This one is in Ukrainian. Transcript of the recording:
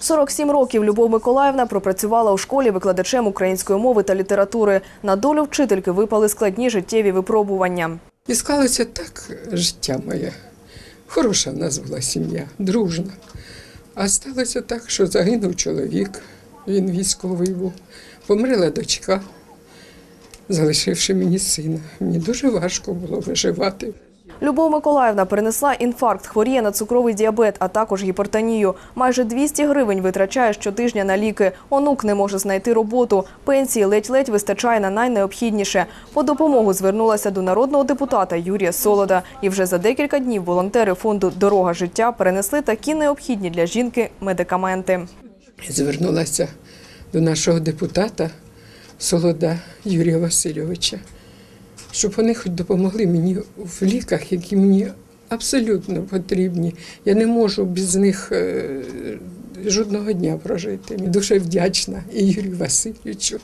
47 років Любов Миколаївна пропрацювала у школі викладачем української мови та літератури. На долю вчительки випали складні життєві випробування. І склалося так життя моє. Хороша в нас була сім'я, дружна. А сталося так, що загинув чоловік, він військовий був, померла дочка, залишивши мені сина. Мені дуже важко було виживати. Любов Миколаївна перенесла інфаркт, хворіє на цукровий діабет, а також гіпертонію. Майже 200 гривень витрачає щотижня на ліки. Онук не може знайти роботу. Пенсії ледь-ледь вистачає на найнеобхідніше. По допомогу звернулася до народного депутата Юрія Солода. І вже за декілька днів волонтери фонду Дорога життя перенесли такі необхідні для жінки медикаменти. Звернулася до нашого депутата Солода Юрія Васильовича, щоб вони хоч допомогли мені в ліках, які мені абсолютно потрібні. Я не можу без них е, жодного дня прожити. Дуже вдячна і Юрію Васильовичу,